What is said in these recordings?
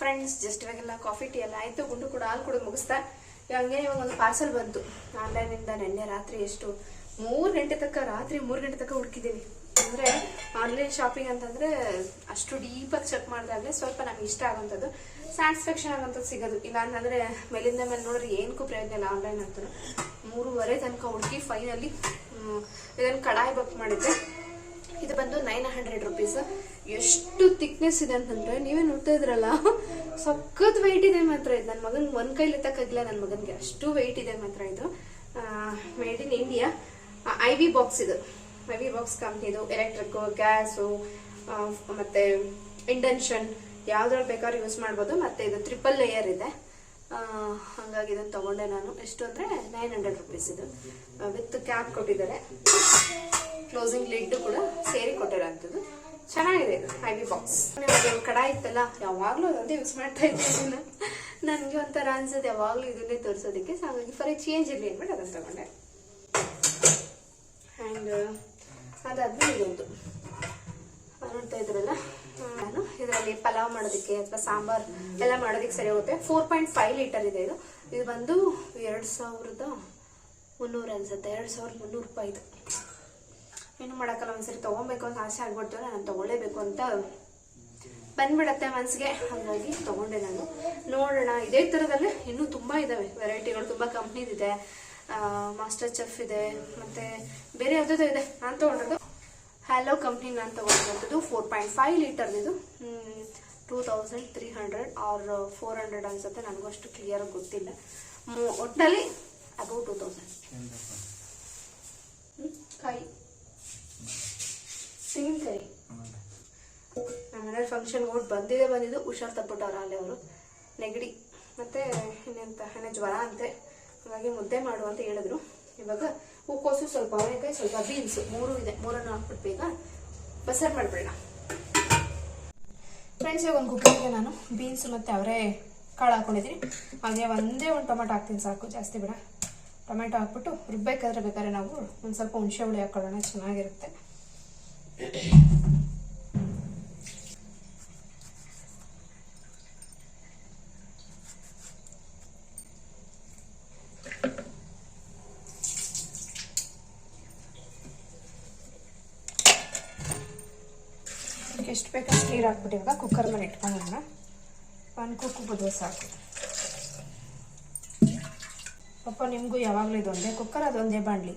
Friends just ಇವಾಗೆಲ್ಲ coffee tea ಎಲ್ಲ ಆಯಿತು, ಗುಂಡು ಕೂಡ ಹಾಲು ಕುಡಿದು ಮುಗಿಸ್ತಾ. ಹಂಗೆ ಇವಾಗ ಒಂದು ಪಾರ್ಸಲ್ ಬಂತು. ಆನ್ಲೈನಿಂದ ನಿನ್ನೆ ರಾತ್ರಿ ಎಷ್ಟು? ಮೂರು ಗಂಟೆ ತನಕ, ರಾತ್ರಿ ಮೂರು ಗಂಟೆ ತನಕ ಹುಡುಕಿದ್ದೀನಿ ಅಂದರೆ ಆನ್ಲೈನ್ ಶಾಪಿಂಗ್ ಅಂತಂದರೆ ಅಷ್ಟು ಡೀಪಾಗಿ ಚೆಕ್ ಮಾಡಿದಾಗಲೇ ಸ್ವಲ್ಪ ನಮ್ಗೆ ಇಷ್ಟ ಆಗೋಂಥದ್ದು ಸ್ಯಾಟಿಸ್ಫ್ಯಾಕ್ಷನ್ ಆಗೋಂಥದ್ದು ಸಿಗೋದು. ಇಲ್ಲ ಅಂತಂದರೆ ಮೇಲಿಂದ ಮೇಲೆ ನೋಡಿದ್ರೆ ಏನಕ್ಕೂ ಪ್ರಯೋಜನ ಇಲ್ಲ ಆನ್ಲೈನ್ ಅಂತ. ಮೂರುವರೆ ತನಕ ಹುಡುಕಿ ಫೈನಲಿ ಇದನ್ನು ಕಡಾಯಿ ಬುಕ್ ಮಾಡಿದ್ದೆ. ಇದು ಬಂದು ನೈನ್ ಹಂಡ್ರೆಡ್ ರುಪೀಸ್ ಎಷ್ಟು ತಿಕ್ನೆಸ್ ಇದೆ ಅಂತಂದ್ರೆ ನೀವೇ ನೋಡ್ತಾ ಇದ್ರಲ್ಲ, ಸಖತ್ ವೆಯ್ಟ್ ಇದೆ ಮಾತ್ರ ಇದು. ನನ್ನ ಮಗನ್ ಒಂದ್ ಕೈಲಿ ಎತ್ತಕ್ಕಾಗಿಲ್ಲ ನನ್ನ ಮಗನ್ಗೆ ಅಷ್ಟು ವೆಯ್ಟ್ ಇದೆ ಮಾತ್ರ ಇದು. Made in India I V box ಇದು. ಐ ವಿ ಬಾಕ್ಸ್ ಕಂಪ್ನಿದು ಎಲೆಕ್ಟ್ರಿಕ್ ಗ್ಯಾಸು ಮತ್ತೆ ಇಂಡೆನ್ಷನ್ ಯಾವ್ದ್ರಲ್ಲಿ ಬೇಕಾದ್ರೂ ಯೂಸ್ ಮಾಡ್ಬೋದು. ಮತ್ತೆ ಇದು ಟ್ರಿಪಲ್ ಲೇಯರ್ ಇದೆ. ಹಂಗಾಗಿ ಇದನ್ನು ತಗೊಂಡೆ ನಾನು. ಎಷ್ಟು ಅಂದ್ರೆ ನೈನ್ ಹಂಡ್ರೆಡ್ ರುಪೀಸ್ ಇದು. ವಿತ್ ಕ್ಯಾಪ್ ಕೊಟ್ಟಿದ್ದಾರೆ. ಕ್ಲೋಸಿಂಗ್ ಲಿಡ್ ಕೂಡ ಸೇರಿ ಕೊಟ್ಟಿರೋಂಥದ್ದು. ಚೆನ್ನಾಗಿದೆ ಇದು ಬಾಕ್ಸ್ ಕಡಾಯಿ ಇತ್ತಲ್ಲ, ಯಾವಾಗಲೂ ಅದೊಂದೇ ಯೂಸ್ ಮಾಡ್ತಾ ಇದ್ದೀನಿ ನನಗೆ ಒಂಥರ ಅನ್ಸುತ್ತೆ, ಯಾವಾಗಲೂ ಇದನ್ನೇ ತೋರಿಸೋದಕ್ಕೆ. ಹಾಗಾಗಿ ಫಾರ್ ಚೇಂಜ್ ಇರಲಿ ಅಂದ್ಬಿಟ್ಟು ಅದನ್ನು ತಗೊಂಡೆ. ಆ್ಯಂಡ್ ಅದಾದ್ಮೇಲೆ ಇದೊಂದು ನೋಡ್ತಾ ಇದ್ರಲ್ಲ? ನಾನು ಇದರಲ್ಲಿ ಪಲಾವ್ ಮಾಡೋದಕ್ಕೆ ಅಥವಾ ಸಾಂಬಾರ್ ಎಲ್ಲ ಮಾಡೋದಕ್ಕೆ ಸರಿ ಹೋಗುತ್ತೆ. ಫೋರ್ ಪಾಯಿಂಟ್ ಫೈವ್ ಲೀಟರ್ ಇದೆ ಇದು. ಇದು ಬಂದು ಎರಡು ಸಾವಿರದ ಮುನ್ನೂರು ಅನ್ಸುತ್ತೆ. ಎರಡು ಸಾವಿರದ ಮುನ್ನೂರು ರೂಪಾಯಿ ಇದು. ಏನು ಮಾಡೋಕ್ಕಲ್ಲ ಒಂದ್ಸರಿ ತೊಗೊಬೇಕು ಅಂತ ಆಸೆ ಆಗ್ಬಿಡ್ತು, ನಾನು ತೊಗೊಳ್ಳೇಬೇಕು ಅಂತ ಬಂದ್ಬಿಡತ್ತೆ ಮನಸ್ಸಿಗೆ ಹಾಗಾಗಿ ತೊಗೊಂಡೆ ನಾನು. ನೋಡೋಣ, ಇದೇ ಥರದಲ್ಲೇ ಇನ್ನೂ ತುಂಬ ಇದ್ದಾವೆ ವೆರೈಟಿಗಳು, ತುಂಬ ಕಂಪ್ನಿದಿದೆ ಮಾಸ್ಟರ್ ಚೆಫ್ ಇದೆ, ಮತ್ತು ಬೇರೆ ಯಾವುದೋ ಇದೆ. ನಾನು ತೊಗೊಂಡಿದ್ದು ಹ್ಯಾಲೋ ಕಂಪ್ನಿ ನಾನು ತೊಗೊಂಡಿರೋದು ಫೋರ್ ಪಾಯಿಂಟ್ ಫೈವ್ ಲೀಟರ್ ಇದು. Two thousand three hundred or four hundred ಅನ್ಸುತ್ತೆ, ನನಗೂ ಅಷ್ಟು ಕ್ಲಿಯರ್ ಗೊತ್ತಿಲ್ಲ. ಒಟ್ಟಿನಲ್ಲಿ ಅಬೌವ್ ಟೂ ತೌಸಂಡ್. ಕಾಯಿ ತೆಂಗಿನಕಾಯಿ ನಮ್ಮ ಮನೇಲಿ ಫಂಕ್ಷನ್ ಹೋಗಿ ಬಂದಿದೆ, ಬಂದಿದ್ದು ಹುಷಾರು ತಪ್ಪಿಟ್ಟವ್ರ ಅಲ್ಲಿ ಅವರು. ನೆಗಡಿ. ಮತ್ತೆ ಇನ್ನೆಂತ? ಹಣೆ ಜ್ವರ ಅಂತೆ. ಹಾಗಾಗಿ ಮುದ್ದೆ ಮಾಡು ಅಂತ ಹೇಳಿದ್ರು. ಇವಾಗ ಹೂಕೋಸು ಸ್ವಲ್ಪ ಅವರೆಕಾಯಿ ಸ್ವಲ್ಪ ಬೀನ್ಸ್ ಮೂರು ಇದೆ. ಮೂರನ್ನು ಹಾಕ್ಬಿಟ್ಟು ಬೇಗ ಬಸರ್ ಮಾಡಿಬಿಡೋಣ. ಫ್ರೆಂಡ್ಸ್ ಇವಾಗ ಒಂದು ಕುಕ್ಕರ್ಗೆ ನಾನು ಬೀನ್ಸ್ ಮತ್ತು ಅವರೇ ಕಾಳು ಹಾಕೊಂಡಿದ್ದೀನಿ. ಹಾಗೆ ಒಂದೇ ಒಂದು ಟೊಮೆಟೊ ಹಾಕ್ತೀನಿ ಸಾಕು. ಜಾಸ್ತಿ ಬೇಡ. ಟೊಮೆಟೊ ಹಾಕ್ಬಿಟ್ಟು ರುಬ್ಬೇಕಾದ್ರೆ ಬೇಕಾದ್ರೆ ನಾವು ಒಂದು ಸ್ವಲ್ಪ ಹುಣಸೆ ಹುಳಿ ಹಾಕೊಳ್ಳೋಣ. ಚೆನ್ನಾಗಿರುತ್ತೆ. ಎಷ್ಟು ಬೇಕಷ್ಟು ನೀರು ಹಾಕ್ಬಿಟ್ಟು ಕುಕ್ಕರ್ ಮೇಲೆ ಇಟ್ಕೊಳ್ಳೋಣ. ಒಂದು ಕುಕ್ಕು ಬುದ್ಧ ಸಾಕು ಪಪ್ಪ ನಿಮಗೂ ಯಾವಾಗಲೂ ಇದೊಂದೇ ಕುಕ್ಕರ್ ಅದೊಂದೇ ಬಾಣಲಿ.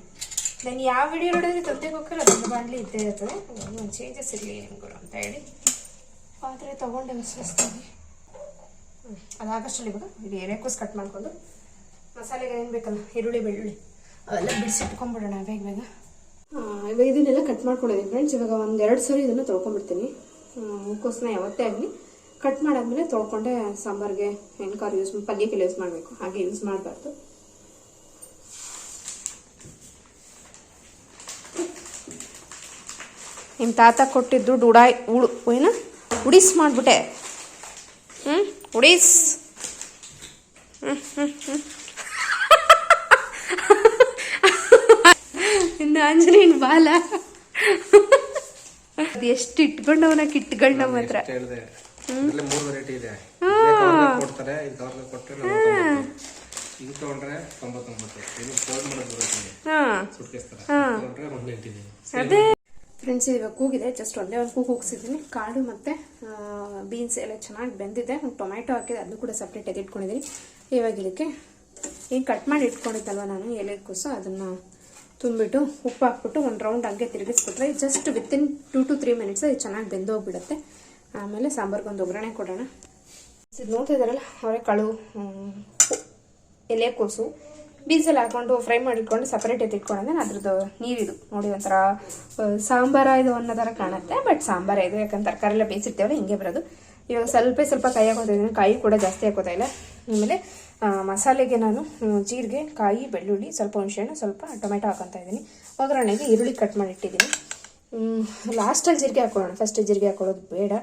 ನಾನು ಯಾವ ವಿಡಿಯೋ ನೋಡಿದ್ರೆ ತೊಂದರೆ ಕುಕ್ಕರ್ ಅದೊಂದು ಬಾಣಲಿ ಇದ್ದೇ ಇರ್ತದೆ. ಒಂದು ಚೇಂಜಸ್ ಇರಲಿ ನಿಮ್ಗಳು ಅಂತ ಹೇಳಿ. ಪಾತ್ರೆ ತೊಗೊಂಡೆ ವಿಶ್ವಸ್ತೀನಿ ಹ್ಞೂ ಅದಾಗಷ್ಟಲ್ಲಿ ಇವಾಗ. ಇದು ಎಲೆಕೋಸ್ ಕಟ್ ಮಾಡಿಕೊಂಡು ಮಸಾಲೆಗೆ ಏನು ಬೇಕಲ್ಲ ಈರುಳ್ಳಿ ಬೆಳ್ಳುಳ್ಳಿ. ಅವೆಲ್ಲ ಬಿಡಿಸಿಟ್ಕೊಂಡ್ಬಿಡೋಣ ಬೇಗ ಬೇಗ. ಇವಾಗ ಇದನ್ನೆಲ್ಲ ಕಟ್ ಮಾಡ್ಕೊಂಡಿದ್ದೀನಿ ಫ್ರೆಂಡ್ಸ್ ಇವಾಗ ಒಂದು ಎರಡು ಸರಿ ಇದನ್ನು ತೊಳ್ಕೊಂಡ್ಬಿಡ್ತೀನಿ. ಹೂಕೋಸನ್ನ ಯಾವತ್ತೇ ಆಗಲಿ. ಕಟ್ ಮಾಡಾದ್ಮೇಲೆ ತೊಳ್ಕೊಂಡೆ ಸಾಂಬಾರಿಗೆ ಎಣ್ಕಾರು ಯೂಸ್ ಪಲ್ಯಕ್ಕೆಲ್ಲ ಯೂಸ್ ಮಾಡಬೇಕು. ಹಾಗೆ ಯೂಸ್ ಮಾಡಬಾರ್ದು. ನಿಮ್ಮ ತಾತ ಕೊಟ್ಟಿದ್ದು ಉಡಾಯ್ ಉಡು ಏನು? ಉಡಿಸ್ ಮಾಡಿಬಿಟ್ಟೆ. ಹ್ಞೂ ಉಡಿಸ್. ಹ್ಞೂ ಹ್ಞೂ ಹ್ಞೂ ಇನ್ನು ಆಂಜನೇಯನ ಬಾಲ. ಅದು ಎಷ್ಟು ಇಟ್ಕೊಂಡವನ ಕಿಟ್ಕೊಂಡ ಮಾತ್ರ. ಮೂರು ವೆರೈಟಿ ಇದೆ. ಕೊಡ್ತಾರೆ ಇದು ಕವರ್ನಾಗ ಕೊಟ್ಟರೆ ಇದು ತಗೊಂಡ್ರೆ ತೊಂಬತ್ತೊಂಬತ್ತು. ಇದು ಫೋನ್ ಮಾಡೋದು ಬರುತ್ತೆ. ಹಾ. ಸುಟ್ಕೇಸ್ ತರ ತಗೊಂಡ್ರೆ ಒಂದು ಅದೇ. ಫ್ರೆಂಡ್ಸ್ ಇವಾಗ ಕೂಗಿದೆ. ಜಸ್ಟ್ ಒಂದೇ ಒಂದು ಕೂಗು ಕೂಗಿಸಿದ್ದೀನಿ ಕಾಳು ಮತ್ತು ಬೀನ್ಸ್ ಎಲ್ಲ ಚೆನ್ನಾಗಿ ಬೆಂದಿದೆ. ಒಂದು ಟೊಮ್ಯಾಟೊ ಹಾಕಿದೆ. ಅದನ್ನು ಕೂಡ ಸಪ್ರೇಟ್ ಎತ್ತಿಟ್ಕೊಂಡಿದ್ದೀನಿ ಇವಾಗ ಇದಕ್ಕೆ ಏನು ಕಟ್ ಮಾಡಿ ಇಟ್ಕೊಂಡಿದ್ದಲ್ವ ನಾನು, ಎಲೆಕೋಸು ಅದನ್ನು ತುಂಬಿಟ್ಟು ಉಪ್ಪು ಹಾಕ್ಬಿಟ್ಟು ಒಂದು ರೌಂಡ್ ಹಂಗೆ ತಿರುಗಿಸ್ಬಿಟ್ರೆ just within two to three minutes ಇದು ಚೆನ್ನಾಗಿ ಬೆಂದೋಗ್ಬಿಡುತ್ತೆ. ಆಮೇಲೆ ಸಾಂಬಾರ್ಗೊಂದು ಒಗ್ಗರಣೆ ಕೊಡೋಣ. ಇದು ನೋಡ್ತಾ ಇದ್ದಾರಲ್ಲ, ಅವರೇ ಕಾಳು ಎಲೆಕೋಸು. ಬೀನ್ಸಲ್ಲಿ ಹಾಕೊಂಡು ಫ್ರೈ ಮಾಡಿಟ್ಕೊಂಡು ಸಪ್ರೇಟ್ ಎತ್ತಿಟ್ಕೊಂಡ್ರೆ ಅದ್ರದ್ದು ನೀರಿದು. ನೋಡಿ ಒಂಥರ ಸಾಂಬಾರ ಇದು ಅನ್ನೋ ಥರ ಕಾಣುತ್ತೆ ಬಟ್ ಸಾಂಬಾರ ಇದು ಯಾಕಂದ್ರೆ ತರಕಾರಿ ಎಲ್ಲ ಬೇಯಿಸಿರ್ತೇವಲ್ಲ, ಹಿಂಗೆ ಬರೋದು. ಇವಾಗ ಸ್ವಲ್ಪ ಸ್ವಲ್ಪ ಕಾಯಿ ಹಾಕೋತಾ ಇದ್ದೀನಿ ಕಾಯಿ ಕೂಡ ಜಾಸ್ತಿ ಹಾಕೋತಾ ಇಲ್ಲ. ಆಮೇಲೆ ಮಸಾಲೆಗೆ ನಾನು ಜೀರಿಗೆ, ಕಾಯಿ, ಬೆಳ್ಳುಳ್ಳಿ, ಸ್ವಲ್ಪ ಹುಣಸೆಹಣ್ಣು, ಸ್ವಲ್ಪ ಟೊಮೆಟೊ ಹಾಕೊತಾ ಇದ್ದೀನಿ ಒಗ್ಗರಣೆಗೆ ಈರುಳ್ಳಿ ಕಟ್ ಮಾಡಿ ಇಟ್ಟಿದ್ದೀನಿ ಲಾಸ್ಟಲ್ಲಿ ಜೀರಿಗೆ ಹಾಕೊಳ್ಳೋಣ. ಫಸ್ಟ್ ಜೀರಿಗೆ ಹಾಕೊಳ್ಳೋದು ಬೇಡ.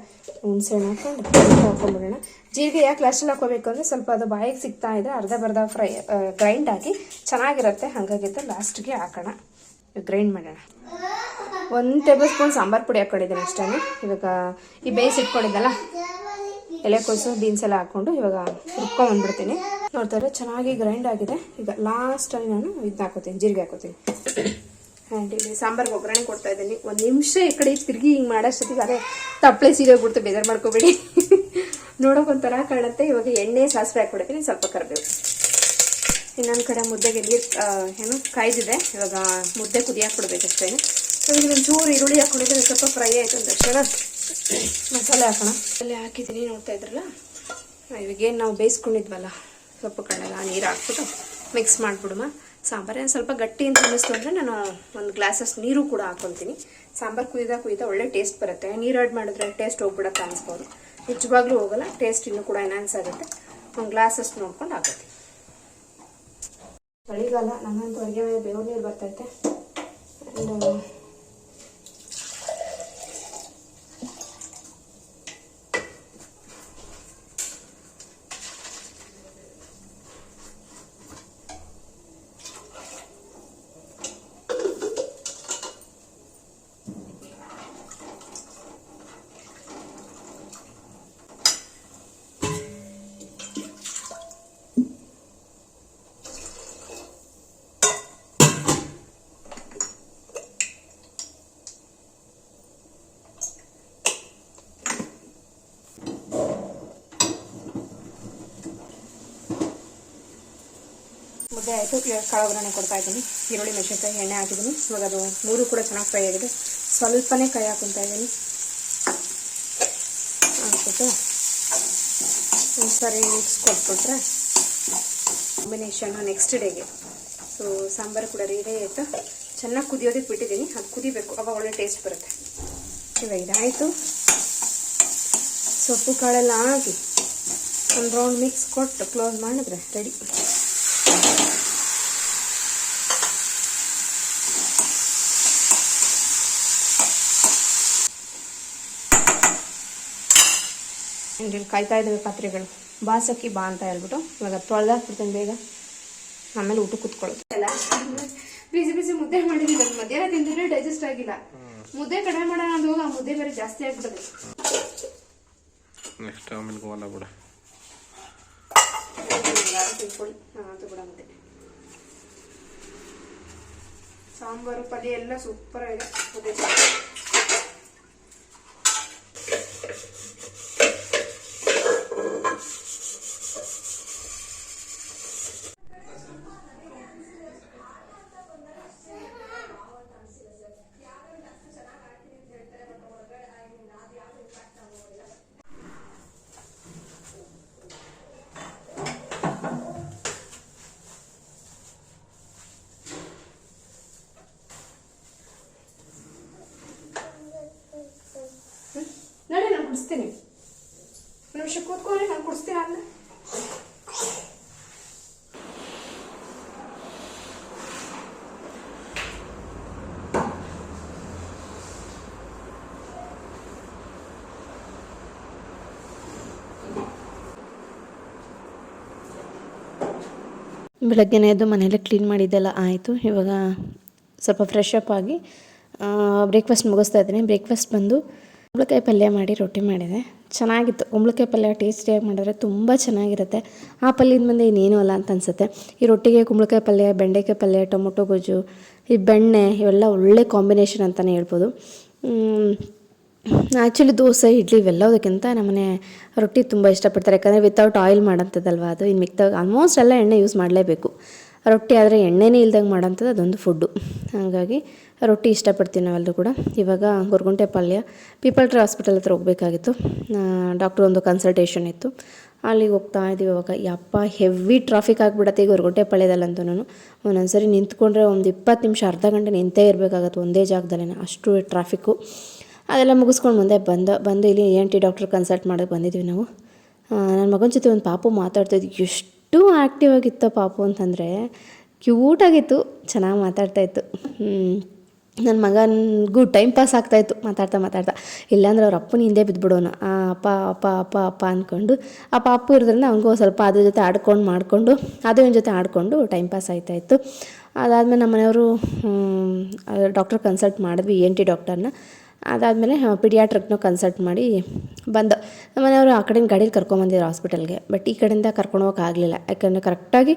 ಹುಣಸೆಹಣ್ಣು ಹಾಕೊಂಡು ಹಾಕೊಂಡ್ಬಿಡೋಣ. ಜೀರಿಗೆ ಯಾಕೆ ಲಾಸ್ಟಲ್ಲಿ ಹಾಕೋಬೇಕು ಅಂದರೆ ಸ್ವಲ್ಪ ಅದು ಬಾಯಿಗೆ ಸಿಗ್ತಾ ಇದೆ, ಅರ್ಧ ಬರ್ಧ ಫ್ರೈ ಗ್ರೈಂಡ್ ಹಾಕಿ ಚೆನ್ನಾಗಿರುತ್ತೆ. ಹಾಗಾಗಿದ್ದು ಲಾಸ್ಟ್ಗೆ ಹಾಕೋಣ. ಗ್ರೈಂಡ್ ಮಾಡೋಣ. ಒಂದು ಟೇಬಲ್ ಸ್ಪೂನ್ ಸಾಂಬಾರು ಪುಡಿ ಹಾಕ್ಕೊಂಡಿದ್ದೀನಿ ಅಷ್ಟೇ ಇವಾಗ ಈ ಬೇಯಿಸಿ ಇಟ್ಕೊಂಡಿದ್ದಲ್ಲ ಎಲೆಕೋಸು ಬೀನ್ಸ್ ಎಲ್ಲ ಹಾಕ್ಕೊಂಡು ಇವಾಗ ರುಬ್ಕೊಂಡ್ಬಂದ್ಬಿಡ್ತೀನಿ ನೋಡ್ತಾರೆ ಚೆನ್ನಾಗಿ ಗ್ರೈಂಡ್ ಆಗಿದೆ. ಈಗ ಲಾಸ್ಟಲ್ಲಿ ನಾನು ಇದನ್ನ ಹಾಕೋತೀನಿ, ಜೀರಿಗೆ ಹಾಕೋತೀನಿ. ಆ್ಯಂಡ್ ಇಲ್ಲಿ ಸಾಂಬಾರ್ಗೆ ಒಗ್ಗರಣೆ ಕೊಡ್ತಾ ಇದ್ದೀನಿ. ಒಂದು ನಿಮಿಷ ಈ ಕಡೆ ತಿರುಗಿ ಹಿಂಗೆ ಮಾಡೋಷ್ಟೊತ್ತಿಗೆ ಅದೇ ತಪ್ಪಲೆ ಸೀರೆ ಹೋಗ್ಬಿಡ್ತು ಬೇಜಾರು ಮಾಡ್ಕೋಬೇಡಿ. ನೋಡೋಕೆ ಒಂಥರ ಕಾಣುತ್ತೆ. ಇವಾಗ ಎಣ್ಣೆ, ಸಾಸಿವೆ ಹಾಕ್ಬಿಡ್ತೀನಿ ಸ್ವಲ್ಪ ಕರಿಬೇವು ಇನ್ನೊಂದು ಕಡೆ ಮುದ್ದೆಗೆ ನೀರು ಏನು, ಕಾಯ್ದಿದೆ. ಇವಾಗ ಮುದ್ದೆ ಕುದಿ ಹಾಕ್ಬಿಡ್ಬೇಕಷ್ಟೇ ಇವಾಗ ಒಂಚೂರು ಈರುಳ್ಳಿ ಹಾಕೊಂಡಿದ್ರೆ ಸ್ವಲ್ಪ ಫ್ರೈ ಆಯ್ತು ಅಂದ ತಕ್ಷಣ ಮಸಾಲೆ ಹಾಕೋಣ. ಮಸಾಲೆ ಹಾಕಿದ್ದೀನಿ, ನೋಡ್ತಾ ಇದ್ರಲ್ಲ? ಇವಾಗೇನು ನಾವು ಬೇಯಿಸ್ಕೊಂಡಿದ್ವಲ್ಲ? ಸೊಪ್ಪು ಕಾಳೆಲ್ಲ ನೀರು ಹಾಕ್ಬಿಟ್ಟು ಮಿಕ್ಸ್ ಮಾಡಿಬಿಡುಮ. ಸಾಂಬಾರೇನು ಸ್ವಲ್ಪ ಗಟ್ಟಿ ಅಂತ ಅನ್ನಿಸ್ತು ಅಂದರೆ ನಾನು ಒಂದು ಗ್ಲಾಸಸ್ ನೀರು ಕೂಡ ಹಾಕೊತೀನಿ ಸಾಂಬಾರು ಕುಯ್ದ ಕುಯ್ದ ಒಳ್ಳೆ ಟೇಸ್ಟ್ ಬರುತ್ತೆ. ನೀರು ಆಡ್ ಮಾಡಿದ್ರೆ ಟೇಸ್ಟ್ ಹೋಗ್ಬಿಡತ್ತೆ ಅನಿಸ್ಬೋದು. ನಿಜವಾಗ್ಲೂ ಹೋಗಲ್ಲ ಟೇಸ್ಟ್ ಇನ್ನೂ ಕೂಡ ಎನ್ಹಾನ್ಸ್ ಆಗುತ್ತೆ. ಒಂದು ಗ್ಲಾಸಸ್ ನೋಡ್ಕೊಂಡು ಹಾಕೋತೀನಿ. ಚಳಿಗಾಲ ನನ್ನಂತೂ ಅಡುಗೆ ಮೇಲೆ ಬೇವು ನೀರು ಬರ್ತೈತೆ. ಮುದ್ದೆ ಆಯಿತು. ಕಾಳು ಒಗ್ಗರಣೆ ಕೊಡ್ತಾ ಇದ್ದೀನಿ. ಈರುಳ್ಳಿ, ಮೆಣಸಿನ್ಕಾಯಿ, ಎಣ್ಣೆ ಹಾಕಿದ್ದೀನಿ. ಇವಾಗ ಅದು ಮೂರು ಕೂಡ ಚೆನ್ನಾಗಿ ಫ್ರೈ ಆಗಿದೆ. ಸ್ವಲ್ಪನೇ ಕೈ ಹಾಕೊತಾ ಇದ್ದೀನಿ. ಹಾಕ್ಬಿಟ್ಟು ಒಂದ್ಸರಿ ಮಿಕ್ಸ್ ಕೊಟ್ಬಿಟ್ರೆ ಕಾಂಬಿನೇಷನ್ನು ನೆಕ್ಸ್ಟ್ ಡೇಗೆ ಸೊ ಸಾಂಬಾರು ಕೂಡ ರೆಡಿ ಆಯಿತು. ಚೆನ್ನಾಗಿ ಕುದಿಯೋದಕ್ಕೆ ಬಿಟ್ಟಿದ್ದೀನಿ. ಅದು ಕುದಿಬೇಕು. ಅವಾಗ ಒಳ್ಳೆ ಟೇಸ್ಟ್ ಬರುತ್ತೆ. ಇವಾಗ ಇದಾಯಿತು. ಸೊಪ್ಪು ಕಾಳೆಲ್ಲ ಹಾಕಿ ಒಂದು ರೌಂಡ್ ಮಿಕ್ಸ್ ಕೊಟ್ಟು ಕ್ಲೋಸ್ ಮಾಡಿದ್ರೆ ರೆಡಿ ಇಲ್ಲಿ ಕಾಯ್ತಾ ಇದ್ದಾವೆ ಪಾತ್ರೆಗಳು. ಬಾಸಕ್ಕಿ ಬಾ ಅಂತ ಹೇಳ್ಬಿಟ್ಟು ಇವಾಗ ತೊಳೆದಾಕ್ಬಿಡ್ತೇನೆ ಬೇಗ. ಆಮೇಲೆ ಊಟ ಕುತ್ಕೊಳ್ಳೋದು. ಎಲ್ಲ. ಬಿಸಿ ಬಿಸಿ ಮುದ್ದೆ ಮಾಡಿದ್ದೀನಿ ಅದು ಮಧ್ಯಾಹ್ನ ತಿಂದ್ರೆ ಡೈಜೆಸ್ಟ್ ಆಗಿಲ್ಲ. ಮುದ್ದೆ ಕಡಿಮೆ ಮಾಡೋಣ ಅಂತ ಹೋಗಿ ಆ ಮುದ್ದೆ ಬೇರೆ ಜಾಸ್ತಿ ಆಗ್ಬಿಡುತ್ತೆ ನೆಕ್ಸ್ಟ್ ಆಮೇಲೆ ಗೋಲ ಬಿಡ. ಸಾಂಬಾರು ಪಲ್ಯ ಎಲ್ಲ ಸೂಪರ್ ಆಗಿದೆ ಮುದ್ದೆ ನೋಡಿ ನಾನು ಕುಡಿಸ್ತೀನಿ ನಿಮಿಷ ಕೂತ್ಕೊಂಡ್ರೆ ನಾನು ಕುಡಿಸ್ತೀನಿ ಅಲ್ಲ ಬೆಳಗ್ಗೆನೇ ಎದ್ದು ಮನೆಯಲ್ಲೇ ಕ್ಲೀನ್ ಮಾಡಿದ್ದೆಲ್ಲ ಆಯಿತು. ಇವಾಗ ಸ್ವಲ್ಪ ಫ್ರೆಶ್ ಅಪ್ ಆಗಿ ಬ್ರೇಕ್ಫಾಸ್ಟ್ ಮುಗಿಸ್ತಾ ಇದ್ದೀನಿ. ಬ್ರೇಕ್ಫಾಸ್ಟ್ ಬಂದು ಕುಂಬಳಕಾಯಿ ಪಲ್ಯ ಮಾಡಿ ರೊಟ್ಟಿ ಮಾಡಿದೆ. ಚೆನ್ನಾಗಿತ್ತು. ಕುಂಬಳಕಾಯಿ ಪಲ್ಯ ಟೇಸ್ಟಿಯಾಗಿ ಮಾಡಿದ್ರೆ ತುಂಬ ಚೆನ್ನಾಗಿರುತ್ತೆ. ಆ ಪಲ್ಯದ ಮುಂದೆ ಇನ್ನೇನು ಅಲ್ಲ ಅಂತ ಅನಿಸುತ್ತೆ. ಈ ರೊಟ್ಟಿಗೆ ಕುಂಬಳಕಾಯಿ ಪಲ್ಯ, ಬೆಂಡೆಕಾಯಿ ಪಲ್ಯ, ಟೊಮೊಟೊ ಗೊಜ್ಜು, ಈ ಬೆಣ್ಣೆ ಇವೆಲ್ಲ ಒಳ್ಳೆ ಕಾಂಬಿನೇಷನ್ ಅಂತಲೇ ಹೇಳ್ಬೋದು. ಆ್ಯಕ್ಚುಲಿ ದೋಸೆ, ಇಡ್ಲಿ ಇವೆಲ್ಲದಕ್ಕಿಂತ ನಮ್ಮನೆ ರೊಟ್ಟಿ ತುಂಬ ಇಷ್ಟಪಡ್ತಾರೆ. ಯಾಕಂದರೆ ವಿತೌಟ್ ಆಯಿಲ್ ಮಾಡೋಂಥದ್ದಲ್ವ ಅದು? ಇನ್ನು ಮಿಕ್ತಾಗ ಆಲ್ಮೋಸ್ಟ್ ಎಲ್ಲ ಎಣ್ಣೆ ಯೂಸ್ ಮಾಡಲೇಬೇಕು. ರೊಟ್ಟಿ ಆದರೆ ಎಣ್ಣೆನೇ ಇಲ್ದಂಗೆ ಮಾಡೋಂಥದ್ದು ಅದೊಂದು ಫುಡ್ಡು ಹಾಗಾಗಿ ರೊಟ್ಟಿ ಇಷ್ಟಪಡ್ತೀವಿ ನಾವೆಲ್ಲರೂ ಕೂಡ. ಇವಾಗ ಗೊರಗುಂಟೆ ಪಾಳ್ಯ, ಪೀಪಲ್ ಟ್ರೀ ಹಾಸ್ಪಿಟಲ್ ಹತ್ರ ಹೋಗಬೇಕಾಗಿತ್ತು. ಡಾಕ್ಟ್ರ್ ಒಂದು ಕನ್ಸಲ್ಟೇಷನ್ ಇತ್ತು. ಅಲ್ಲಿಗೆ ಹೋಗ್ತಾ ಇದ್ದೀವಿ ಇವಾಗ. ಯಪ್ಪ ಹೆವಿ ಟ್ರಾಫಿಕ್ ಆಗಿಬಿಡತ್ತೆ ಈಗ ಹೊರಗೋಟೆ ಪಾಳ್ಯದಲ್ಲಂತೂ ಒಂದೊಂದು ಸರಿ ನಿಂತ್ಕೊಂಡ್ರೆ ಒಂದು ಇಪ್ಪತ್ತು ನಿಮಿಷ, ಅರ್ಧ ಗಂಟೆ ನಿಂತೇ ಇರಬೇಕಾಗತ್ತೆ ಒಂದೇ ಜಾಗದಲ್ಲೇ. ಅಷ್ಟು ಟ್ರಾಫಿಕ್ಕು ಅದೆಲ್ಲ ಮುಗಿಸ್ಕೊಂಡು ಮುಂದೆ ಬಂದು ಬಂದು ಇಲ್ಲಿ ಎನ್ ಟಿ ಡಾಕ್ಟ್ರ್ ಕನ್ಸಲ್ಟ್ ಮಾಡೋಕ್ಕೆ ಬಂದಿದ್ವಿ ನಾವು. ನನ್ನ ಮಗನ ಜೊತೆ ಒಂದು ಪಾಪು ಮಾತಾಡ್ತಾಯಿದ್ವಿ ಎಷ್ಟು ಆ್ಯಕ್ಟಿವ್ ಆಗಿತ್ತು ಪಾಪು ಅಂತಂದರೆ ಕ್ಯೂಟಾಗಿತ್ತು ಚೆನ್ನಾಗಿ ಮಾತಾಡ್ತಾಯಿತ್ತು ನನ್ನ ಮಗನಿಗೂ ಟೈಮ್ ಪಾಸ್ ಆಗ್ತಾಯಿತ್ತು ಮಾತಾಡ್ತಾ ಮಾತಾಡ್ತಾ. ಇಲ್ಲಾಂದ್ರೆ ಅವ್ರ ಅಪ್ಪನ ಹಿಂದೆ ಬಿದ್ದುಬಿಡೋನು ಅಪ್ಪ ಅಪ್ಪ ಅಪ್ಪ ಅಪ್ಪ ಅಂದ್ಕೊಂಡು ಅಪ್ಪ ಅಪ್ಪ ಇರೋದ್ರಿಂದ ಅವನಿಗೂ ಸ್ವಲ್ಪ ಅದ್ರ ಜೊತೆ ಆಡ್ಕೊಂಡು ಮಾಡಿಕೊಂಡು, ಅದೇ ಜೊತೆ ಆಡಿಕೊಂಡು ಟೈಮ್ ಪಾಸ್ ಆಯ್ತಾಯಿತ್ತು ಅದಾದಮೇಲೆ ನಮ್ಮ ಮನೆಯವರು ಡಾಕ್ಟ್ರ್ ಕನ್ಸಲ್ಟ್ ಮಾಡಿದ್ವಿ ಎನ್ ಟಿ ಡಾಕ್ಟರ್ನ. ಅದಾದಮೇಲೆ ಪಿಡಿಯಾಟ್ರಿಕ್ನ ಕನ್ಸಲ್ಟ್ ಮಾಡಿ ಬಂದು. ಮನೆಯವರು ಆ ಕಡೆಯಿಂದ ಗಾಡೀಲಿ ಕರ್ಕೊಂಬಂದಿದ್ರು ಹಾಸ್ಪಿಟಲ್ಗೆ. ಬಟ್ ಈ ಕಡೆಯಿಂದ ಕರ್ಕೊಂಡು ಹೋಗೋಕ್ಕಾಗಲಿಲ್ಲ ಯಾಕಂದರೆ ಕರೆಕ್ಟಾಗಿ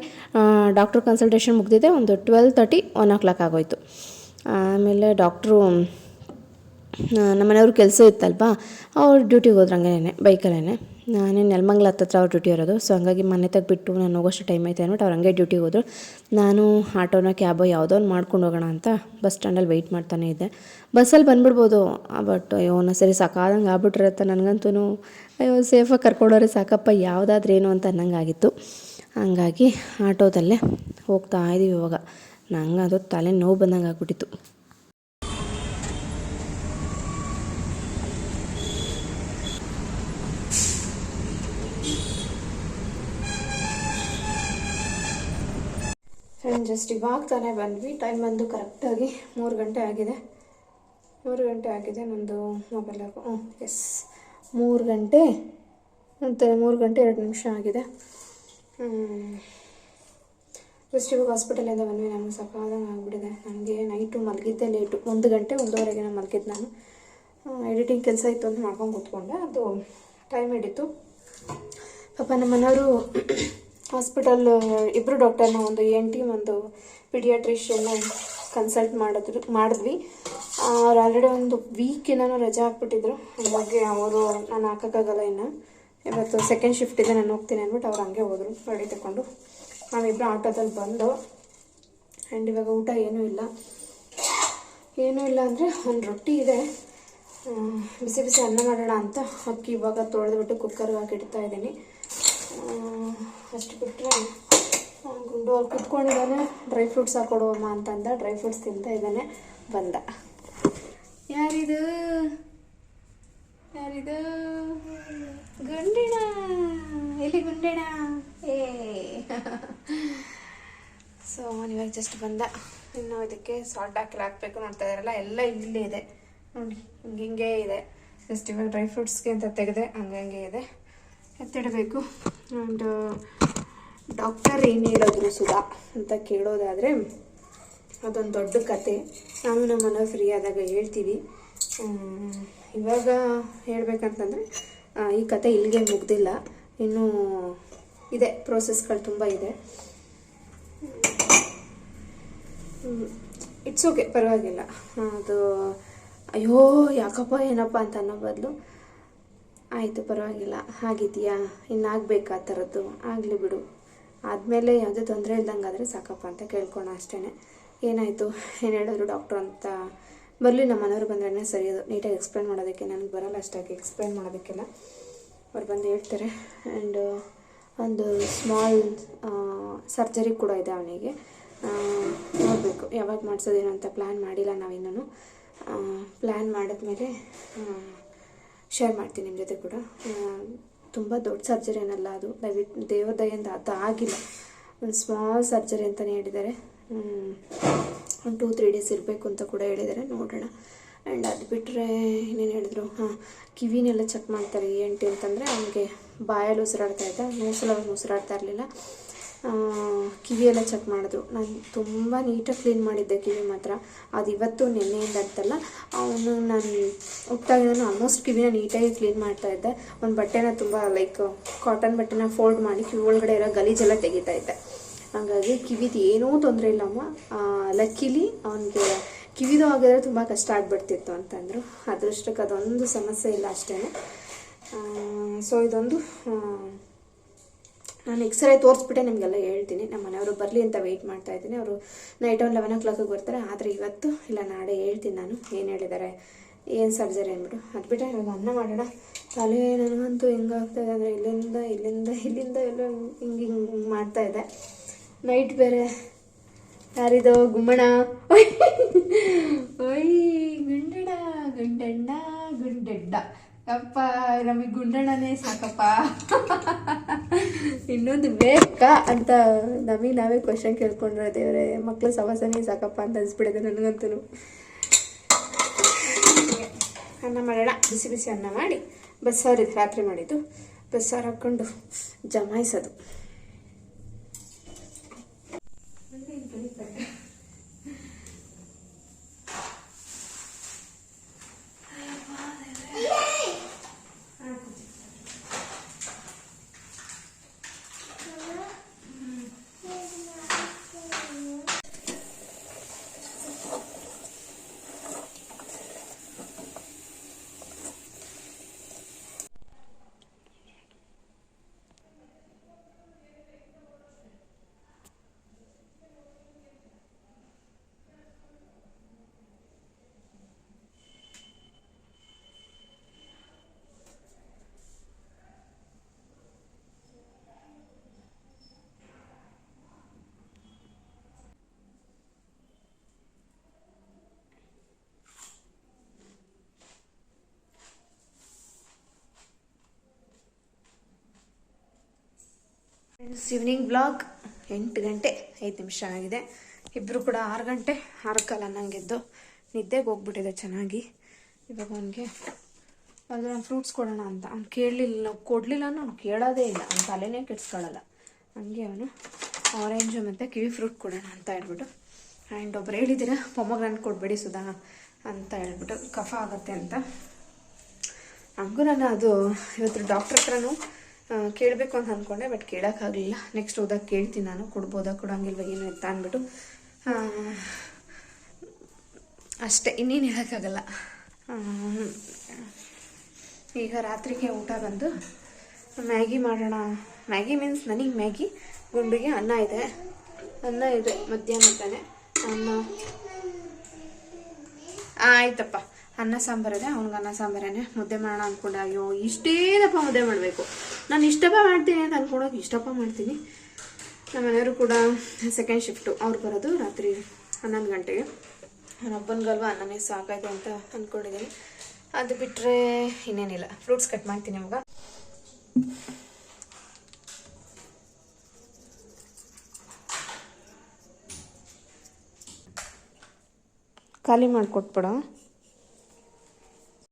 ಡಾಕ್ಟ್ರ್ ಕನ್ಸಲ್ಟೇಷನ್ ಮುಗ್ದಿದೆ, ಒಂದು twelve thirty, one o'clock ಆಗೋಯ್ತು. ಆಮೇಲೆ ಡಾಕ್ಟ್ರು ನಮ್ಮ ಮನೆಯವ್ರ ಕೆಲಸ ಇತ್ತಲ್ವಾ, ಅವ್ರು ಡ್ಯೂಟಿಗೆ ಹೋದ್ರು ಹಂಗೇನೆ ಬೈಕಲ್ಲೇ ನಾನೇ ನೆಲಮಂಗ್ಲ ಹತ್ತತ್ರ ಅವ್ರ ಡ್ಯೂಟಿ ಇರೋದು, ಸೊ ಹಂಗಾಗಿ ಮನೆ ತೆಗ್ಬಿಟ್ಟು ನಾನು ಹೋಗೋಷ್ಟು ಟೈಮ್ ಐತೆ ಅಂದ್ಬಿಟ್ಟು ಅವ್ರು ಹಂಗೆ ಡ್ಯೂಟಿಗೆ ಹೋದರು. ನಾನು ಆಟೋನ, ಕ್ಯಾಬೋ ಯಾವುದೋ ಒಂದು ಮಾಡ್ಕೊಂಡು ಹೋಗೋಣ ಅಂತ ಬಸ್ ಸ್ಟ್ಯಾಂಡಲ್ಲಿ ವೆಯ್ಟ್ ಮಾಡ್ತಾನೆ ಇದ್ದೆ. ಬಸ್ಸಲ್ಲಿ ಬಂದ್ಬಿಡ್ಬೋದು ಬಟ್ ಅಯ್ಯೋ ಒಂದೊಂದು ಸರಿ ಸಾಕಾದಂಗೆ ಆಗ್ಬಿಟ್ರತ್ತ ನನಗಂತೂ ಅಯ್ಯೋ ಸೇಫಾಗಿ ಕರ್ಕೊಂಡೋರೆ ಸಾಕಪ್ಪ, ಯಾವುದಾದ್ರೇನು ಅಂತ ಅನ್ನಂಗಾಗಿತ್ತು. ಹಂಗಾಗಿ ಆಟೋದಲ್ಲೇ ಹೋಗ್ತಾ ಇದ್ದೀವಿ ಇವಾಗ. ನಂಗೆ ತಲೆ ನೋವು ಬಂದಂಗೆ ಆಗ್ಬಿಟ್ಟಿತ್ತು. ಫ್ರೆಂಡ್ ಜಸ್ಟ್ ಇವಾಗ ತಾನೇ ಬಂದ್ವಿ. ಟೈಮ್ ಬಂದು ಕರೆಕ್ಟಾಗಿ ಮೂರು ಗಂಟೆ ಆಗಿದೆ. ಮೂರು ಗಂಟೆ ಆಗಿದೆ ನಂದು ಮೊಬೈಲ್ ಹ್ಞೂ ಎಸ್ ಮೂರು ಗಂಟೆ, ಮತ್ತು ಮೂರು ಗಂಟೆ ಎರಡು ನಿಮಿಷ ಆಗಿದೆ. ಜಸ್ಟ್ ಇವಾಗ ಹಾಸ್ಪಿಟಲಿಂದ ಬಂದ್ವಿ. ನನಗೆ ಸಕಾದಂಗೆ ಆಗಿಬಿಟ್ಟಿದೆ. ನನಗೆ ನೈಟು ಮಲಗಿದ್ದೆ ಲೇಟು ಒಂದು ಗಂಟೆ ಒಂದೂವರೆಗೆ ನಾನು. ಮಲಗಿದ್ದೆ ನಾನು ಎಡಿಟಿಂಗ್ ಕೆಲಸ ಇತ್ತು ಅಂತ ಮಾಡ್ಕೊಂಡು ಕೂತ್ಕೊಂಡೆ. ಅದು ಟೈಮ್ ಹಿಡಿತು. ಪಾಪ ನಮ್ಮನೆಯವರು ಹಾಸ್ಪಿಟಲ್ ಇಬ್ಬರು ಡಾಕ್ಟರ್ನ ಒಂದು ಎನ್ ಟಿ ಒಂದು ಪಿಡಿಯಾಟ್ರಿಷಿಯನ್ನ ಕನ್ಸಲ್ಟ್ ಮಾಡಿದ್ರು, ಮಾಡಿದ್ವಿ. ಅವ್ರು ಆಲ್ರೆಡಿ ಒಂದು ವೀಕ್ ಏನೋ ರಜೆ ಹಾಕ್ಬಿಟ್ಟಿದ್ರು. ಹಾಗಾಗಿ ಅವರು ನಾನು ಹಾಕೋಕ್ಕಾಗಲ್ಲ ಇನ್ನು. ಇವತ್ತು ಸೆಕೆಂಡ್ ಶಿಫ್ಟ್ ಇದೆ, ನಾನು ಹೋಗ್ತೀನಿ ಅಂದ್ಬಿಟ್ಟು ಅವ್ರು ಹಂಗೆ ಹೋದರು. ಗಾಡಿ ತಗೊಂಡು. ನಾವಿಬ್ಬರು ಆಟೋದಲ್ಲಿ ಬಂದು ಆ್ಯಂಡ್ ಇವಾಗ ಊಟ ಏನೂ ಇಲ್ಲ. ಏನೂ ಇಲ್ಲ ಅಂದರೆ ಒಂದು ರೊಟ್ಟಿ ಇದೆ. ಬಿಸಿ ಬಿಸಿ ಅನ್ನ ಮಾಡೋಣ ಅಂತ ಅಕ್ಕಿ ಇವಾಗ ತೊಳೆದ್ಬಿಟ್ಟು ಕುಕ್ಕರ್ಗೆ ಹಾಕಿಡ್ತಾ ಇದ್ದೀನಿ. ಅಷ್ಟು ಬಿಟ್ಟರೆ ಗುಂಡು ಅವ್ರು ಕುತ್ಕೊಂಡಿದ್ದಾನೆ. ಡ್ರೈ ಫ್ರೂಟ್ಸ್ ಹಾಕೊಡುವಮ್ಮ ಅಂತಂದ. ಡ್ರೈ ಫ್ರೂಟ್ಸ್ ತಿಂತಾ ಇದ್ದಾನೆ. ಬಂದ. ಯಾರಿದು? ಯಾರಿದು? ಗುಂಡಿಣ. ಎಲ್ಲಿ ಗುಂಡಿಣ? ಏ. ಸೊ ಇವಾಗ ಜಸ್ಟ್ ಬಂದ. ಇನ್ನು ಇದಕ್ಕೆ ಸಾಲ್ಟ್ ಹಾಕಿ ಹಾಕಬೇಕು ನೋಡ್ತಾ ಇದ್ದಾರಲ್ಲ ಎಲ್ಲ ಇಲ್ಲಿ ಇದೆ. ನೋಡಿ, ಹಿಂಗೆ ಹಿಂಗೆ ಇದೆ. ಜಸ್ಟ್ ಇವಾಗ ಡ್ರೈ ಫ್ರೂಟ್ಸ್ಗೆ ಅಂತ ತೆಗೆದೆ ಹಂಗಂಗೆ ಇದೆ. ಎತ್ತಿಡಬೇಕು. ಆ್ಯಂಡ್ ಡಾಕ್ಟರ್ ಏನು ಹೇಳಿದ್ರು ಸುಧಾ ಅಂತ ಕೇಳೋದಾದರೆ, ಅದೊಂದು ದೊಡ್ಡ ಕತೆ. ನಾನು ನಮ್ಮ ಮನೆ ಫ್ರೀ ಆದಾಗ ಹೇಳ್ತೀವಿ. ಇವಾಗ ಹೇಳಬೇಕಂತಂದರೆ ಈ ಕತೆ ಇಲ್ಲಿಗೆ ಮುಗ್ದಿಲ್ಲ. ಇನ್ನೂ ಇದೆ ಪ್ರೋಸೆಸ್ಗಳು ತುಂಬ ಇದೆ. ಇಟ್ಸ್ ಓಕೆ ಪರವಾಗಿಲ್ಲ. ಅದು, ಅಯ್ಯೋ, ಯಾಕಪ್ಪ, ಏನಪ್ಪ ಅಂತ ಅನ್ನೋ ಬದಲು, ಆಯಿತು, ಪರವಾಗಿಲ್ಲ. ಆಗಿದೆಯಾ ಇನ್ನು ಆಗಬೇಕಾ ಆ ಥರದ್ದು? ಆಗಲಿ ಬಿಡು. ಆದಮೇಲೆ ಯಾವುದೇ ತೊಂದರೆ ಇಲ್ದಂಗೆ ಸಾಕಪ್ಪ ಅಂತ ಕೇಳ್ಕೊಳ ಅಷ್ಟೇ ಏನಾಯಿತು? ಏನು ಹೇಳಿದ್ರು ಡಾಕ್ಟ್ರು ಅಂತ ಬರಲಿ, ನಮ್ಮ ಮನೆಯವ್ರು ಬಂದ್ರೆ ಸರಿ. ಅದು ನೀಟಾಗಿ ಎಕ್ಸ್ಪ್ಲೇನ್ ಮಾಡೋದಕ್ಕೆ, ನನಗೆ ಬರಲ್ಲ ಅಷ್ಟಾಗಿ ಎಕ್ಸ್ಪ್ಲೇನ್ ಮಾಡೋದಕ್ಕೆಲ್ಲ. ಅವ್ರು ಬಂದು ಹೇಳ್ತಾರೆ. ಆ್ಯಂಡ್ ಒಂದು ಸ್ಮಾಲ್ ಸರ್ಜರಿ ಕೂಡ ಇದೆ ಅವನಿಗೆ. ನೋಡಬೇಕು, ಯಾವಾಗ ಮಾಡಿಸೋದೇನು ಅಂತ ಪ್ಲ್ಯಾನ್ ಮಾಡಿಲ್ಲ ನಾವಿನ್ನೂ ಪ್ಲ್ಯಾನ್ ಮಾಡಿದ್ಮೇಲೆ ಶೇರ್ ಮಾಡ್ತೀನಿ ನಿಮ್ಮ ಜೊತೆ ಕೂಡ. ತುಂಬ ದೊಡ್ಡ ಸರ್ಜರಿ ಏನಲ್ಲ ಅದು. ದಯವಿಟ್ಟು ದೇವ್ರ ದಯಿಂದ ಆಗಿಲ್ಲ. ಒಂದು ಸ್ಮಾಲ್ ಸರ್ಜರಿ ಅಂತಲೇ ಹೇಳಿದ್ದಾರೆ. ಒಂದು ಟೂ ತ್ರೀ ಡೇಸ್ ಇರಬೇಕು ಅಂತ ಕೂಡ ಹೇಳಿದ್ದಾರೆ. ನೋಡೋಣ. ಆ್ಯಂಡ್ ಅದು ಬಿಟ್ಟರೆ ಇನ್ನೇನು ಹೇಳಿದ್ರು? ಹಾಂ, ಕಿವಿನೆಲ್ಲ ಚೆಕ್ ಮಾಡ್ತಾರೆ ಎಂಟಿ ಅಂತಂದರೆ ಅವನಿಗೆ ಬಾಯಲ್ಲಿ ಉಸಿರಾಡ್ತಾ ಇದ್ದೆ. ಮೂಸಲ ಉಸಿರಾಡ್ತಾ ಇರಲಿಲ್ಲ. ಕಿವಿಯೆಲ್ಲ ಚೆಕ್ ಮಾಡಿದ್ರು. ನಾನು ತುಂಬ ನೀಟಾಗಿ ಕ್ಲೀನ್ ಮಾಡಿದ್ದೆ ಕಿವಿ ಮಾತ್ರ. ಅದು ಇವತ್ತು ನೆನ್ನೆಯಿಂದ ಅಂತಲ್ಲ, ಅವನು ನಾನು ಹುಟ್ಟಾಗಿದ್ದಾನು ಆಲ್ಮೋಸ್ಟ್ ಕಿವಿನ ನೀಟಾಗಿ ಕ್ಲೀನ್ ಮಾಡ್ತಾ ಇದ್ದೆ. ಒಂದು ಬಟ್ಟೆನ ತುಂಬ ಲೈಕ್ ಕಾಟನ್ ಬಟ್ಟೆನ ಫೋಲ್ಡ್ ಮಾಡಿ ಕಿವಿ ಒಳಗಡೆ ಇರೋ ಗಲೀಜೆಲ್ಲ ತೆಗಿತಾ ಇದ್ದೆ. ಹಾಗಾಗಿ ಕಿವಿದು ಏನೂ ತೊಂದರೆ ಇಲ್ಲಮ್ಮ. ಲಕ್ಕಿಲಿ ಅವನಿಗೆ ಕಿವಿದು ಆಗಿದ್ರೆ ತುಂಬ ಕಷ್ಟ ಆಗ್ಬಿಡ್ತಿತ್ತು ಅಂತಂದರು. ಅದೃಷ್ಟಕ್ಕೆ ಅದೊಂದು ಸಮಸ್ಯೆ ಇಲ್ಲ ಅಷ್ಟೇ. ಸೊ ಇದೊಂದು ನಾನು ಎಕ್ಸ್ರೇ ತೋರಿಸ್ಬಿಟ್ಟೆ ನಿಮಗೆಲ್ಲ ಹೇಳ್ತೀನಿ. ನಮ್ಮ ಮನೆಯವರು ಬರಲಿ ಅಂತ ವೆಯ್ಟ್ ಮಾಡ್ತಾ ಇದ್ದೀನಿ. ಅವರು ನೈಟ್ ಒಂದು ಲೆವೆನ್ ಓ ಕ್ಲಾಕಿಗೆ ಬರ್ತಾರೆ. ಆದರೆ ಇವತ್ತು ಇಲ್ಲ, ನಾಳೆ ಹೇಳ್ತೀನಿ ನಾನು. ಏನು ಹೇಳಿದ್ದಾರೆ ಏನು ಸರ್ಜರಿ ಅಂದ್ಬಿಟ್ಟು ಅದು ಬಿಟ್ಟರೆ ಇವಾಗ ಅನ್ನ ಮಾಡೋಣ. ತಲೆ ನನಗಂತೂ ಹೆಂಗಾಗ್ತಾಯಿದೆ ಅಂದರೆ ಇಲ್ಲಿಂದ ಇಲ್ಲಿಂದ ಇಲ್ಲಿಂದ ಎಲ್ಲ ಹಿಂಗೆ ಹಿಂಗೆ ಮಾಡ್ತಾ ಇದೆ. ನೈಟ್ ಬೇರೆ. ಯಾರಿದೋ ಗುಮ್ಮಣ. ಓಯ್. ಗುಂಡಣ ಗುಂಡಣ್ಣ ಗುಂಡಡ್ಡ ಅಪ್ಪ ನಮಗೆ ಗುಂಡಣ್ಣನೇ ಸಾಕಪ್ಪ. ಇನ್ನೊಂದು ಬೇಕಾ ಅಂತ ನಮಗೆ ನಾವೇ ಕ್ವಶನ್ ಕೇಳ್ಕೊಂಡ್ರೆ ದೇವ್ರೆ ಮಕ್ಕಳು ಸವಾಸನೇ ಸಾಕಪ್ಪ ಅಂತ ಅನ್ಸ್ಬಿಡಿದೆ ನನಗಂತೂ ಅನ್ನ ಮಾಡೋಣ. ಬಿಸಿ ಬಿಸಿ ಅನ್ನ ಮಾಡಿ ಬಸ್ಸಾರು ರಾತ್ರಿ ಮಾಡಿದ್ದು. ಬಸ್ಸಾರು ಹಾಕ್ಕೊಂಡು ಜಮಾಯಿಸೋದು. ಫ್ರೆಂಡ್ಸ್ ಈವ್ನಿಂಗ್ ಬ್ಲಾಗ್ ಎಂಟು ಗಂಟೆ, ಐದು ನಿಮಿಷ ಆಗಿದೆ. ಇಬ್ಬರು ಕೂಡ ಆರು ಗಂಟೆ, ಆರು ಕಾಲ ನಂಗೆದ್ದು. ನಿದ್ದೆಗೆ ಹೋಗ್ಬಿಟ್ಟಿದೆ ಚೆನ್ನಾಗಿ. ಇವಾಗ ಅವನಿಗೆ ನಾನು ಫ್ರೂಟ್ಸ್ ಕೊಡೋಣ ಅಂತ. ಅವ್ನು ಕೇಳಲಿಲ್ಲ ಕೊಡಲಿಲ್ಲ ಅವ್ನು ಕೇಳೋದೇ ಇಲ್ಲ. ಅವ್ನು ತಲೆನೇ ಕೆಡ್ಸ್ಕೊಳ್ಳಲ್ಲ ಹಂಗೆ ಅವನು ಆರೆಂಜು ಮತ್ತು ಕಿವಿ ಫ್ರೂಟ್ ಕೊಡೋಣ ಅಂತ ಹೇಳ್ಬಿಟ್ಟು. ಆ್ಯಂಡ್ ಒಬ್ರು ಹೇಳಿದ್ದೀರಾ ಪೊಮಗ್ರಾನ್ ಕೊಡಬೇಡಿ ಸುಧಾ ಅಂತ ಹೇಳ್ಬಿಟ್ಟು. ಕಫ ಆಗುತ್ತೆ ಅಂತ. ಹಂಗೂ ನಾನು ಅದು, ಇವತ್ತು ಡಾಕ್ಟ್ರ್ ಹತ್ರನೂ ಕೇಳಬೇಕು ಅಂತ ಅಂದ್ಕೊಂಡೆ ಬಟ್ ಕೇಳೋಕ್ಕಾಗಲಿಲ್ಲ ನೆಕ್ಸ್ಟ್ ಹೋದಾಗ ಕೇಳ್ತೀನಿ ನಾನು. ಕೊಡ್ಬೋದಾ, ಕೊಡೋಂಗಿಲ್ವ, ಏನು ಅಂತ ಅಂದ್ಬಿಟ್ಟು ಅಷ್ಟೇ. ಇನ್ನೇನು ಹೇಳೋಕ್ಕಾಗಲ್ಲ. ಈಗ ರಾತ್ರಿಗೆ ಊಟ ಬಂದು ಮ್ಯಾಗಿ ಮಾಡೋಣ. ಮ್ಯಾಗಿ ಮೀನ್ಸ್ ನನಗೆ ಮ್ಯಾಗಿ, ಗುಂಡಿಗೆ ಅನ್ನ ಇದೆ. ಅನ್ನ ಇದೆ, ಮಧ್ಯಾಹ್ನ ತಾನೆ ಅನ್ನ. ಆಯ್ತಪ್ಪ. ಅನ್ನ ಸಾಂಬಾರಿದೆ ಅವ್ನಿಗೆ ಅನ್ನ ಸಾಂಬಾರೇ ಮುದ್ದೆ ಮಾಡೋಣ ಅಂದ್ಕೊಂಡೆ ಅಯ್ಯೋ, ಇಷ್ಟೇನಪ್ಪ ಮುದ್ದೆ ಮಾಡಬೇಕು. ನಾನು ಇಷ್ಟಪ್ಪ ಮಾಡ್ತೀನಿ ಅಂತ ಅಂದ್ಕೊಂಡೋಗಿ ಇಷ್ಟಪ್ಪ ಮಾಡ್ತೀನಿ. ನಮ್ಮ ಮನೆಯವರು ಕೂಡ ಸೆಕೆಂಡ್ ಶಿಫ್ಟು ಅವ್ರು ಬರೋದು ರಾತ್ರಿ ಹನ್ನೊಂದು ಗಂಟೆಗೆ. ನನ್ನೊಬ್ಬನಿಗಲ್ವ ಅನ್ನನೇ ಸಾಕಾಯ್ತು ಅಂತ ಅಂದ್ಕೊಂಡಿದ್ದೀನಿ ಅದು ಬಿಟ್ಟರೆ ಇನ್ನೇನಿಲ್ಲ. ಫ್ರೂಟ್ಸ್ ಕಟ್ ಮಾಡ್ತೀನಿ ಇವಾಗ. ಖಾಲಿ ಮಾಡಿಕೊಟ್ಬಿಡ.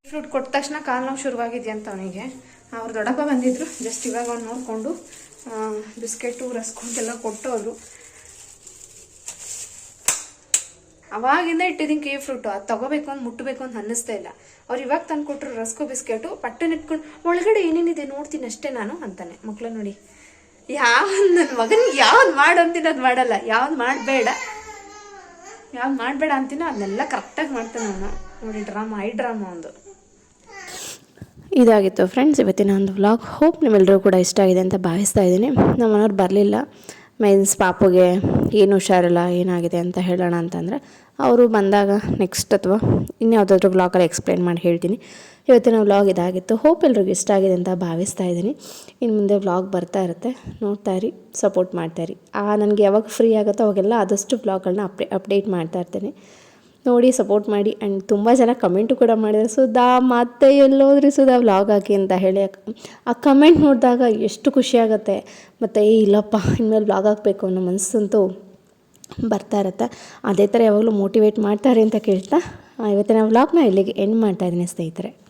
ಫ್ರೂಟ್ ಕೊಟ್ಟ ತಕ್ಷಣ ಕಾಲು ನೋವು ಶುರುವಾಗಿದೆಯಾ ಅಂತ ಅವನಿಗೆ. ಅವ್ರು ದೊಡ್ಡಪ್ಪ ಬಂದಿದ್ರು. ಜಸ್ಟ್ ಇವಾಗ ಅವ್ನು ನೋಡಿಕೊಂಡು ಬಿಸ್ಕೆಟು ರಸ್ಕೊಂಡೆಲ್ಲ ಕೊಟ್ಟೋದ್ರು. ಅವಾಗಿಂದ ಇಟ್ಟಿದ್ದೀನಿ ಕೇ ಫ್ರೂಟು. ಅದು ತಗೋಬೇಕು ಅಂತ, ಮುಟ್ಟಬೇಕು ಅಂತ ಅನ್ನಿಸ್ತಾ ಇಲ್ಲ. ಅವ್ರು ಇವಾಗ ತಂದು ಕೊಟ್ಟರು ರಸ್ಕೋ, ಬಿಸ್ಕೆಟು, ಪಟ್ಟನ ಇಟ್ಕೊಂಡು, ಒಳಗಡೆ ಏನೇನಿದೆ ನೋಡ್ತೀನಿ ಅಷ್ಟೇ ನಾನು, ಅಂತಾನೆ. ಮಕ್ಕಳು ನೋಡಿ. ಯಾವ ನನ್ನ ಮಗನ ಯಾವ್ದು ಮಾಡು ಅಂತೀನಿ, ಅದು ಮಾಡಲ್ಲ. ಯಾವ್ದು ಮಾಡಬೇಡ. ಯಾವ್ದು ಮಾಡಬೇಡ ಅಂತೀನೋ, ಅದನ್ನೆಲ್ಲ ಕರೆಕ್ಟಾಗಿ ಮಾಡ್ತಾನೆ ನಾನು. ನೋಡಿ ಡ್ರಾಮಾ ಐ ಡ್ರಾಮಾ ಒಂದು. ಇದಾಗಿತ್ತು ಫ್ರೆಂಡ್ಸ್ ಇವತ್ತಿನ ಒಂದು ವ್ಲಾಗ್ ಹೋಪ್ ನಿಮ್ಮೆಲ್ಲರೂ ಕೂಡ ಇಷ್ಟ ಆಗಿದೆ ಅಂತ ಭಾವಿಸ್ತಾ ಇದ್ದೀನಿ. ನಮ್ಮನವ್ರು ಬರಲಿಲ್ಲ. ಮೀನ್ಸ್ ಪಾಪುಗೆ ಏನು ಹುಷಾರಿಲ್ಲ, ಏನಾಗಿದೆ ಅಂತ ಹೇಳೋಣ ಅಂತಂದರೆ, ಅವರು ಬಂದಾಗ ನೆಕ್ಸ್ಟ್ ಅಥವಾ ಇನ್ಯಾವುದಾದ್ರು ವ್ಲಾಗಲ್ಲಿ ಎಕ್ಸ್ಪ್ಲೈನ್ ಮಾಡಿ ಹೇಳ್ತೀನಿ. ಇವತ್ತಿನ ವ್ಲಾಗ್ ಇದಾಗಿತ್ತು. ಹೋಪ್ ಎಲ್ರಿಗೂ ಇಷ್ಟ ಆಗಿದೆ ಅಂತ ಭಾವಿಸ್ತಾ ಇದ್ದೀನಿ. ಇನ್ನು ಮುಂದೆ ವ್ಲಾಗ್ ಬರ್ತಾ ಇರುತ್ತೆ. ನೋಡ್ತಾ ಇರಿ ಸಪೋರ್ಟ್ ಮಾಡ್ತಾ ಇರಿ. ಆ, ನನಗೆ ಯಾವಾಗ ಫ್ರೀ ಆಗುತ್ತೋ ಅವಾಗೆಲ್ಲ ಆದಷ್ಟು ವ್ಲಾಗ್ಗಳನ್ನ ಅಪ್ಡೇ ಅಪ್ಡೇಟ್ ಮಾಡ್ತಾ ಇರ್ತೀನಿ. ನೋಡಿ ಸಪೋರ್ಟ್ ಮಾಡಿ ಆ್ಯಂಡ್ ತುಂಬ ಜನ ಕಮೆಂಟು ಕೂಡ ಮಾಡಿದ್ದಾರೆ. ಸುಧಾ ಮತ್ತೆ ಎಲ್ಲೋದ್ರಿ ಸುಧಾ ವ್ಲಾಗ್ ಹಾಕಿ ಅಂತ ಹೇಳಿ ಆ ಕಮೆಂಟ್ ನೋಡಿದಾಗ ಎಷ್ಟು ಖುಷಿ ಆಗುತ್ತೆ. ಮತ್ತು, ಏ, ಇಲ್ಲಪ್ಪ, ಇನ್ಮೇಲೆ ವ್ಲಾಗ್ ಹಾಕಬೇಕು ಅನ್ನೋ ಮನಸ್ಸಂತೂ ಬರ್ತಾ ಇರುತ್ತೆ. ಅದೇ ಥರ ಯಾವಾಗಲೂ ಮೋಟಿವೇಟ್ ಮಾಡ್ತಾರೆ ಅಂತ ಕೇಳ್ತಾ ಇವತ್ತಿನ ವ್ಲಾಗ್ನ ಇಲ್ಲಿಗೆ ಎಂಡ್ ಮಾಡ್ತಾ ಇದ್ದೀನಿ ಸ್ನೇಹಿತರೆ.